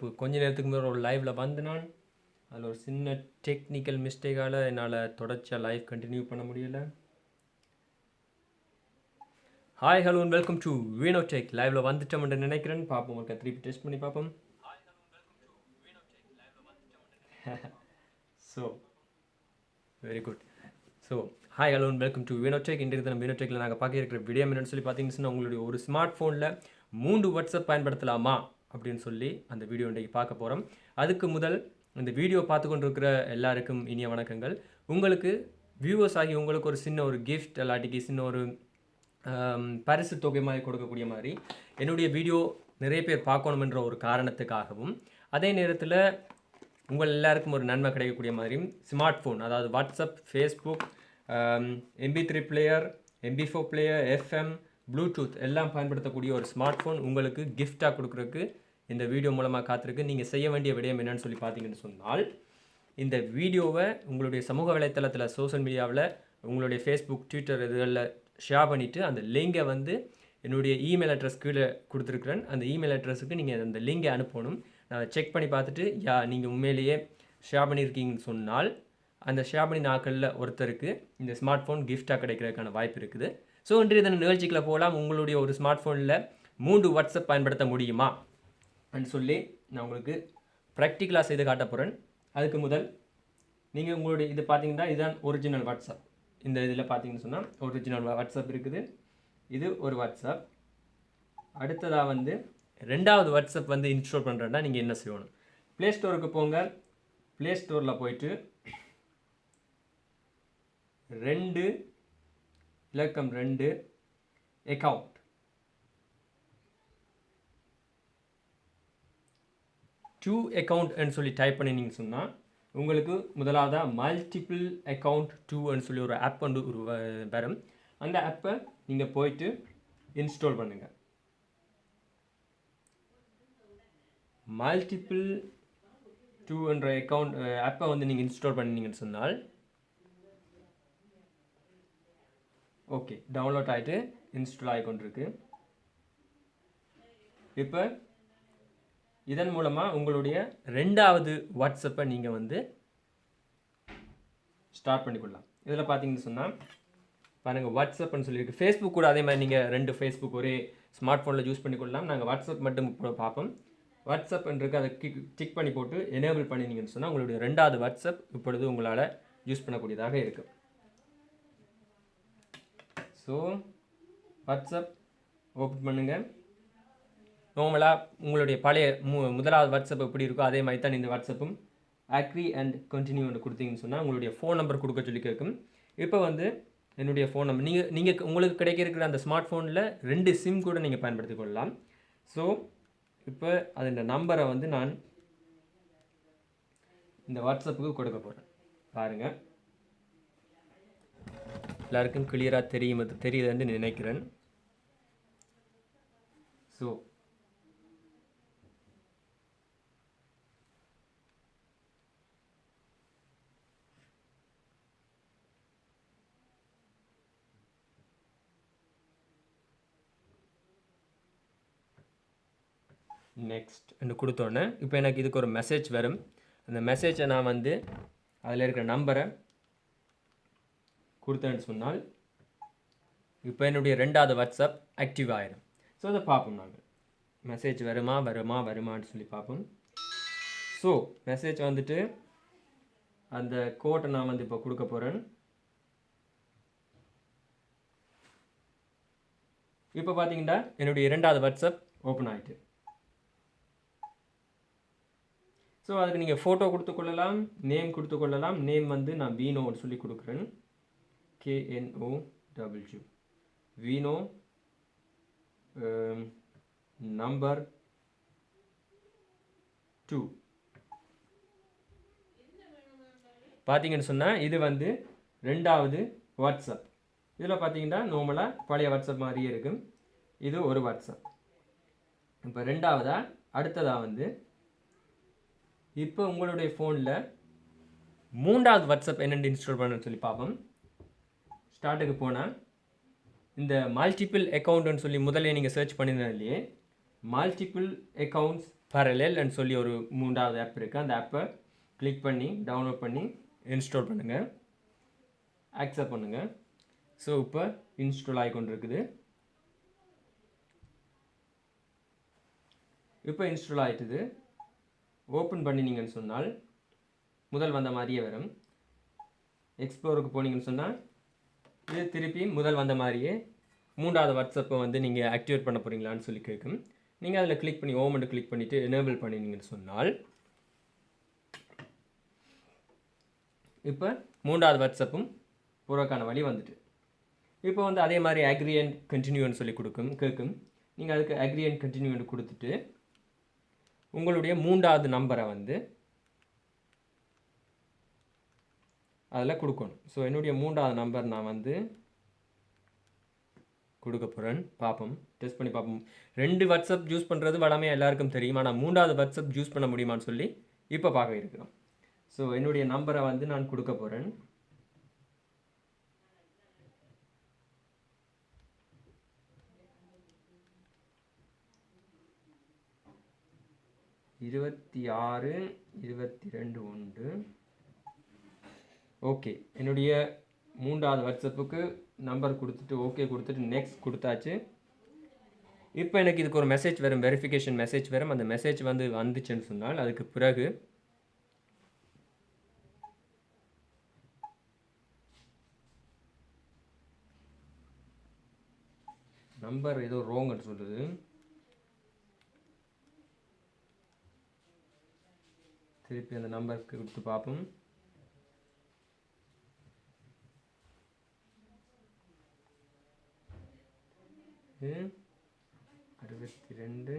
இப்போ கொஞ்ச நேரத்துக்கு முன்னாடி ஒரு லைவில் வந்து நான் அதில் ஒரு சின்ன டெக்னிக்கல் மிஸ்டேக்கால் என்னால் தொடர்ச்சியாக லைவ் கண்டினியூ பண்ண முடியலை. Hi hello welcome to Veeno tech லைவில் வந்துட்டோம்னு நினைக்கிறேன். பார்ப்போம் ஒரு திருப்பி டெஸ்ட் பண்ணி பார்ப்போம். So very good so hi hello welcome to Veeno tech இன்றைக்கு தினம் வீணோடெக்கில் நாங்கள் பார்க்க இருக்கிற வீடியோ என்னன்னு சொல்லி பார்த்தீங்கன்னா உங்களுடைய ஒரு ஸ்மார்ட் ஃபோனில் மூன்று வாட்ஸ்அப் பயன்படுத்தலாமா? அப்படின்னு சொல்லி அந்த வீடியோ இன்றைக்கு பார்க்க போகிறோம் அதுக்கு முதல் இந்த வீடியோ பார்த்து கொண்டிருக்கிற எல்லாருக்கும் இனிய வணக்கங்கள். உங்களுக்கு வியூவர்ஸ் ஆகி உங்களுக்கு ஒரு சின்ன ஒரு கிஃப்ட் இல்லாட்டிக்கு சின்ன ஒரு பரிசு தொகை மாதிரி கொடுக்கக்கூடிய மாதிரி என்னுடைய வீடியோ நிறைய பேர் பார்க்கணுமென்ற ஒரு காரணத்துக்காகவும் அதே நேரத்தில் உங்கள் எல்லாருக்கும் ஒரு நன்மை கிடைக்கக்கூடிய மாதிரியும் ஸ்மார்ட் ஃபோன் அதாவது WhatsApp Facebook MP three player MP four player FM Bluetooth எல்லாம் பயன்படுத்தக்கூடிய ஒரு ஸ்மார்ட் ஃபோன் உங்களுக்கு கிஃப்டாக கொடுக்குறதுக்கு இந்த வீடியோ மூலமாக காத்திருக்கு. நீங்கள் செய்ய வேண்டிய விடயம் என்னன்னு சொல்லி பார்த்தீங்கன்னு சொன்னால் இந்த வீடியோவை உங்களுடைய சமூக வலைத்தளத்தில் சோஷியல் மீடியாவில் உங்களுடைய ஃபேஸ்புக் ட்விட்டர் இதுகளில் ஷேர் பண்ணிவிட்டு அந்த லிங்கை வந்து என்னுடைய இமெயில் அட்ரஸ் கீழே கொடுத்துருக்குறேன். அந்த இமெயில் அட்ரஸுக்கு நீங்கள் அந்த லிங்கை அனுப்பணும். நான் செக் பண்ணி பார்த்துட்டு யா நீங்கள் உண்மையிலேயே ஷேர் பண்ணியிருக்கீங்கன்னு சொன்னால் அந்த ஷேர் பண்ணி நாட்களில் ஒருத்தருக்கு இந்த ஸ்மார்ட் ஃபோன் கிஃப்டாக கிடைக்கிறதுக்கான வாய்ப்பு இருக்குது. ஸோ இன்றைய தின நிகழ்ச்சிகளை போகலாம். உங்களுடைய ஒரு ஸ்மார்ட் ஃபோனில் மூன்று வாட்ஸ்அப் பயன்படுத்த முடியுமா? சொல்லி நான் உங்களுக்கு ப்ராக்டிக்கலாக செய்து காட்ட போகிறேன் அதுக்கு முதல் நீங்கள் உங்களுடைய இது பார்த்தீங்கன்னா இதுதான் ஒரிஜினல் வாட்ஸ்அப் இந்த இதில் பார்த்தீங்கன்னு சொன்னால் ஒரிஜினல் வாட்ஸ்அப் இருக்குது. இது ஒரு வாட்ஸ்அப் அடுத்ததாக வந்து ரெண்டாவது வாட்ஸ்அப் வந்து இன்ஸ்டால் பண்ணுறேன்னா நீங்கள் என்ன செய்யணும்? ப்ளே ஸ்டோருக்கு போங்க. ப்ளே ஸ்டோரில் போயிட்டு ரெண்டு இலக்கம் ரெண்டு அக்கௌண்ட் டூ அக்கௌண்ட்னு சொல்லி டைப் பண்ணினீங்கன்னு சொன்னால் உங்களுக்கு முதலாவதாக மல்டிபிள் அக்கவுண்ட் டூன்னு சொல்லி ஒரு ஆப் வந்து ஒரு வரும். அந்த ஆப்பை நீங்கள் போயிட்டு இன்ஸ்டால் பண்ணுங்கள் மல்டிபிள் டூன்ற அக்கவுண்ட் ஆப்பை வந்து நீங்கள் இன்ஸ்டால் பண்ணினீங்கன்னு சொன்னால் ஓகே டவுன்லோட் ஆகிட்டு இன்ஸ்டால் ஆகி கொண்டிருக்கு. இப்போ இதன் மூலமாக உங்களுடைய ரெண்டாவது வாட்ஸ்அப்பை நீங்கள் வந்து ஸ்டார்ட் பண்ணிக்கொள்ளலாம். இதில் பார்த்தீங்கன்னு சொன்னால் பாருங்கள் வாட்ஸ்அப்னு சொல்லியிருக்கு. ஃபேஸ்புக் கூட அதே மாதிரி நீங்கள் ரெண்டு ஃபேஸ்புக் ஒரே ஸ்மார்ட் ஃபோனில் யூஸ் பண்ணிக்கொள்ளலாம். நாங்கள் வாட்ஸ்அப் மட்டும் கூட பார்ப்போம் வாட்ஸ்அப்ன்றது அதை கிக் டிக் பண்ணி போட்டு எனேபிள் பண்ணினீங்கன்னு சொன்னால் உங்களுடைய ரெண்டாவது வாட்ஸ்அப் இப்பொழுது உங்களால் யூஸ் பண்ணக்கூடியதாக இருக்கும் ஸோ வாட்ஸ்அப் ஓப்பன் பண்ணுங்கள் நார்மலாக உங்களுடைய பழைய மு முதலாவது வாட்ஸ்அப் எப்படி இருக்கோ அதே மாதிரி தான் இந்த வாட்ஸ்அப்பும் அக்ரி அண்ட் கண்டினியூ ஒன்று கொடுத்தீங்கன்னு சொன்னால் உங்களுடைய ஃபோன் நம்பர் கொடுக்க சொல்லி கேட்கும். இப்போ வந்து என்னுடைய ஃபோன் நம்பர் நீங்கள் நீங்கள் உங்களுக்கு கிடைக்க இருக்கிற அந்த ஸ்மார்ட் ஃபோனில் ரெண்டு சிம் கூட நீங்கள் பயன்படுத்தி கொள்ளலாம். ஸோ இப்போ அதோட நம்பரை வந்து நான் இந்த வாட்ஸ்அப்புக்கு கொடுக்க போகிறேன் பாருங்கள் எல்லாருக்கும் கிளியராக தெரியும் தெரியுதுன்னு நினைக்கிறேன். ஸோ நெக்ஸ்ட் கொடுத்தோன்னே இப்போ எனக்கு இதுக்கு ஒரு மெசேஜ் வரும். அந்த மெசேஜை நான் வந்து அதில் இருக்கிற நம்பரை கொடுத்தேன்னு சொன்னால் இப்போ என்னுடைய ரெண்டாவது வாட்ஸ்அப் ஆக்டிவ் ஆகிடும் ஸோ அதை பார்ப்போம் நாங்கள் மெசேஜ் வருமா வருமா வருமான்னு சொல்லி பார்ப்போம். ஸோ மெசேஜ் வந்துட்டு அந்த கோட்டை நான் வந்து இப்போ கொடுக்க போகிறேன் இப்போ பார்த்தீங்கன்னா என்னுடைய இரண்டாவது வாட்ஸ்அப் ஓப்பன் ஆகிட்டு ஸோ அதுக்கு நீங்கள் ஃபோட்டோ கொடுத்து கொள்ளலாம் நேம் கொடுத்துக்கொள்ளலாம் நேம் வந்து நான் வீனோன்னு சொல்லி கொடுக்குறேன். K N O W Veeno number two um, பார்த்தீங்கன்னு சொன்னால் இது வந்து ரெண்டாவது வாட்ஸ்அப் இதில் பார்த்தீங்கன்னா நார்மலாக பழைய வாட்ஸ்அப் மாதிரியே இருக்கும். இது ஒரு வாட்ஸ்அப் இப்போ ரெண்டாவதாக அடுத்ததாக வந்து இப்போ உங்களுடைய ஃபோனில் மூன்றாவது வாட்ஸ்அப் என்னென்னு இன்ஸ்டால் பண்ணணும்னு சொல்லி பார்ப்போம். ஸ்டார்ட்டுக்கு போனால் இந்த மல்டிபிள் அக்கௌண்ட்னு சொல்லி முதல்ல நீங்கள் சர்ச் பண்ணியிருந்தாலே மல்டிபிள் அக்கௌண்ட்ஸ் பரலேல்னு சொல்லி ஒரு மூன்றாவது ஆப் இருக்குது அந்த ஆப்பை கிளிக் பண்ணி டவுன்லோட் பண்ணி இன்ஸ்டால் பண்ணுங்கள் அக்செப்ட் பண்ணுங்கள் ஸோ இப்போ இன்ஸ்டால் ஆகி இருக்குது இப்போ இன்ஸ்டால் ஆகிட்டுது ஓப்பன் பண்ணினீங்கன்னு சொன்னால் முதல் வந்த மாதிரியே வரும். எக்ஸ்ப்ளோருக்கு போனீங்கன்னு சொன்னால் இது திருப்பி முதல் வந்த மாதிரியே மூன்றாவது வாட்ஸ்அப்பை வந்து நீங்கள் ஆக்டிவேட் பண்ண போகிறீங்களான்னு சொல்லி கேட்கும். நீங்கள் அதில் கிளிக் பண்ணி ஓமெண்ட் கிளிக் பண்ணிவிட்டு எனேபிள் பண்ணினீங்கன்னு சொன்னால் இப்போ மூன்றாவது வாட்ஸ்அப்பும் போகிறக்கான வழி வந்துட்டு. இப்போ வந்து அதே மாதிரி அக்ரி அண்ட் கண்டினியூன்னு சொல்லி கொடுக்கும் கேட்கும். நீங்கள் அதுக்கு அக்ரி அண்ட் கண்டினியூன்னு கொடுத்துட்டு உங்களுடைய மூன்றாவது நம்பரை வந்து அதில் கொடுக்கணும். ஸோ என்னுடைய மூன்றாவது நம்பர் நான் வந்து கொடுக்க போகிறேன் பார்ப்போம். டெஸ்ட் பண்ணி பார்ப்போம். ரெண்டு வாட்ஸ்அப் யூஸ் பண்ணுறது வளமே எல்லாருக்கும் தெரியும்? ஆனால் மூன்றாவது வாட்ஸ்அப் யூஸ் பண்ண முடியுமான்னு சொல்லி இப்போ பார்க்க இருக்கிறோம். ஸோ என்னுடைய நம்பரை வந்து நான் கொடுக்க போகிறேன் இருபத்தி ஆறு இருபத்தி ரெண்டு உண்டு. ஓகே என்னுடைய மூன்றாவது வாட்ஸ்அப்புக்கு நம்பர் கொடுத்துட்டு ஓகே கொடுத்துட்டு நெக்ஸ்ட் கொடுத்தாச்சு. இப்போ எனக்கு இதுக்கு ஒரு மெசேஜ் வரும் வெரிஃபிகேஷன் மெசேஜ் வரும். அந்த மெசேஜ் வந்து வந்துச்சுன்னு சொன்னால் அதுக்கு பிறகு நம்பர் ஏதோ ரோங்கன்னு சொல்லுது. திருப்பி அந்த நம்பருக்கு கொடுத்து பார்ப்போம். அறுபத்தி ரெண்டு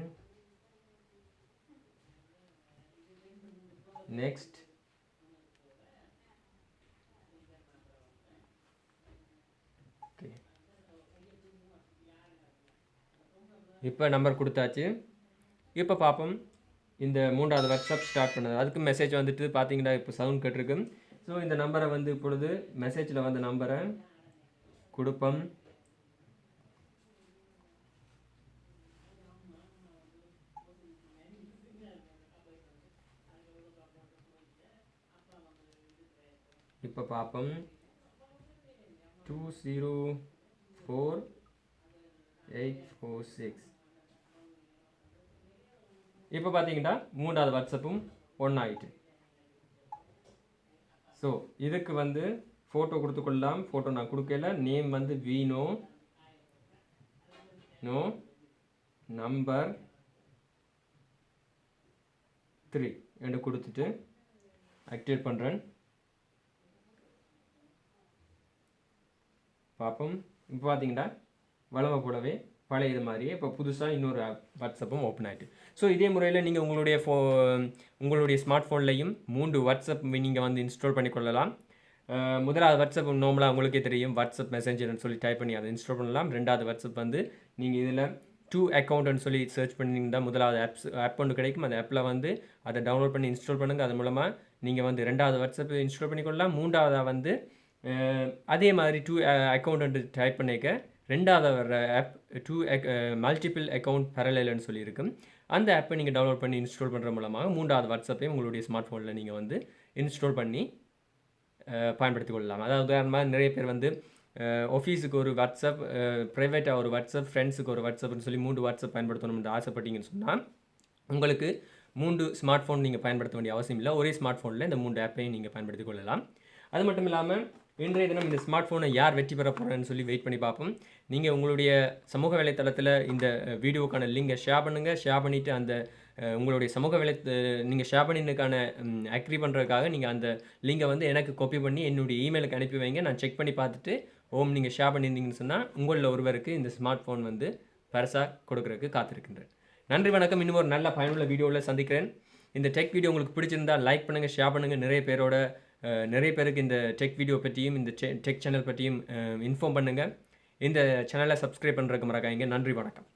நெக்ஸ்ட் இப்போ நம்பர் கொடுத்தாச்சு. இப்போ பார்ப்போம். இந்த மூன்றாவது வாட்ஸ்அப் ஸ்டார்ட் பண்ணது. அதுக்கு மெசேஜ் வந்துட்டு பார்த்தீங்கன்னா இப்போ சவுண்ட் கேட்டிருக்கு. ஸோ இந்த நம்பரை வந்து இப்பொழுது மெசேஜில் வந்த நம்பரை கொடுப்போம். இப்போ பார்ப்போம் two zero four eight four six இப்போ பார்த்தீங்கன்னா மூன்றாவது வாட்ஸ்அப்பும் ஒன்றாயிட்டு ஸோ இதுக்கு வந்து ஃபோட்டோ கொடுத்துக்கொள்ளலாம். ஃபோட்டோ நான் கொடுக்கல. நேம் வந்து வீணோ நோ நம்பர் த்ரீ என்று கொடுத்துட்டு ஆக்டிவேட் பண்ணுறேன் பார்ப்போம் இப்போ பார்த்தீங்கன்னா வளமை போலவே பழைய இது மாதிரியே இப்போ புதுசாக இன்னொரு வாட்ஸ்அப்பும் ஓப்பன் ஆகிட்டு ஸோ இதே முறையில் நீங்கள் உங்களுடைய ஃபோ உங்களுடைய ஸ்மார்ட் ஃபோன்லையும் மூன்று வாட்ஸ்அப் நீங்கள் வந்து இன்ஸ்டால் பண்ணிக்கொள்ளலாம் முதலாவது வாட்ஸ்அப் நார்மலாக உங்களுக்கே தெரியும். வாட்ஸ்அப் மெசேஞ்சர்னு சொல்லி டைப் பண்ணி அதை இன்ஸ்டால் பண்ணலாம். ரெண்டாவது வாட்ஸ்அப் வந்து நீங்கள் இதில் டூ அக்கௌண்ட்னு சொல்லி சர்ச் பண்ணிங்கன்னா முதலாவது ஆப்ஸ் ஆப் ஒன்று கிடைக்கும். அந்த ஆப்பில் வந்து அதை டவுன்லோட் பண்ணி இன்ஸ்டால் பண்ணுங்கள் அது மூலமாக நீங்கள் வந்து ரெண்டாவது வாட்ஸ்அப் இன்ஸ்டால் பண்ணிக்கொள்ளலாம் மூன்றாவதாக வந்து அதே மாதிரி டூ அக்கௌண்ட் டைப் பண்ணிக்க ரெண்டாவது வர ஆப் டூ மல்டிபிள் அக்கௌண்ட் பரலல்னு சொல்லியிருக்கு. அந்த ஆப்பை நீங்கள் டவுன்லோட் பண்ணி இன்ஸ்டால் பண்ணுற மூலமாக மூன்றாவது வாட்ஸ்அப்பையும் உங்களுடைய ஸ்மார்ட் ஃபோனில் நீங்கள் வந்து இன்ஸ்டால் பண்ணி பயன்படுத்தி பயன்படுத்திக் கொள்ளலாம் அதாவது உதாரணமாக நிறைய பேர் வந்து ஆஃபீஸுக்கு ஒரு வாட்ஸ்அப் ப்ரைவேட்டாக ஒரு வாட்ஸ்அப் ஃப்ரெண்ட்ஸுக்கு ஒரு வாட்ஸ்அப்னு சொல்லி மூன்று வாட்ஸ்அப் பயன்படுத்தணும்னு ஆசைப்பட்டீங்கன்னு சொன்னால் உங்களுக்கு மூன்று ஸ்மார்ட் ஃபோன் நீங்கள் பயன்படுத்த வேண்டிய அவசியம் இல்லை. ஒரே ஸ்மார்ட் ஃபோனில் இந்த மூன்று ஆப்பையும் நீங்கள் பயன்படுத்திக் கொள்ளலாம். அது மட்டும் இல்லாமல் இன்றைய தினம் இந்த ஸ்மார்ட் ஃபோனை யார் வெற்றி பெற போகிறேன்னு சொல்லி வெயிட் பண்ணி பார்ப்போம். நீங்கள் உங்களுடைய சமூக வலைத்தளத்தில் இந்த வீடியோக்கான லிங்கை ஷேர் பண்ணுங்கள் ஷேர் பண்ணிவிட்டு அந்த உங்களுடைய சமூக வலை நீங்கள் ஷேர் பண்ணினுக்கான அக்ரி பண்ணுறதுக்காக நீங்கள் அந்த லிங்கை வந்து எனக்கு காப்பி பண்ணி என்னுடைய இமெயிலுக்கு அனுப்பி வைங்க. நான் செக் பண்ணி பார்த்துட்டு ஓம் நீங்கள் ஷேர் பண்ணியிருந்தீங்கன்னு சொன்னால் உங்களில் ஒருவருக்கு இந்த ஸ்மார்ட் ஃபோன் வந்து பரிசாக கொடுக்குறதுக்கு காத்திருக்கின்றேன். நன்றி வணக்கம். இன்னும் ஒரு நல்ல பயனுள்ள வீடியோவில் சந்திக்கிறேன். இந்த டெக் வீடியோ உங்களுக்கு பிடிச்சிருந்தா லைக் பண்ணுங்கள் ஷேர் பண்ணுங்கள் நிறைய பேரோட நிறைய பேருக்கு இந்த டெக் வீடியோ பற்றியும் இந்த டெக் சேனல் பற்றியும் இன்ஃபார்ம் பண்ணுங்கள் இந்த சேனலை சப்ஸ்கிரைப் பண்ணுறதுக்கு மறக்காங்க நன்றி வணக்கம்.